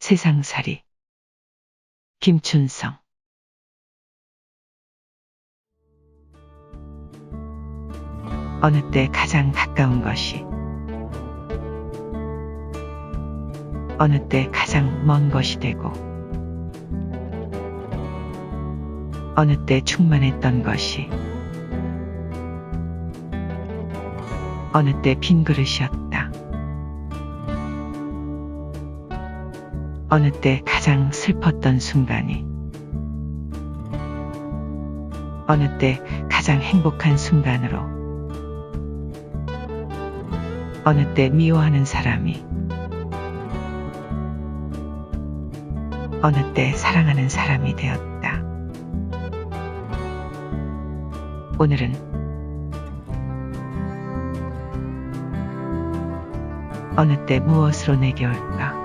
세상살이. 김춘성. 어느 때 가장 가까운 것이? 어느 때 가장 먼 것이 되고? 어느 때 충만했던 것이? 어느 때 빈 그릇이었다. 어느 때 가장 슬펐던 순간이 어느 때 가장 행복한 순간으로 어느 때 미워하는 사람이 어느 때 사랑하는 사람이 되었다. 오늘은 어느 때 무엇으로 내게 올까?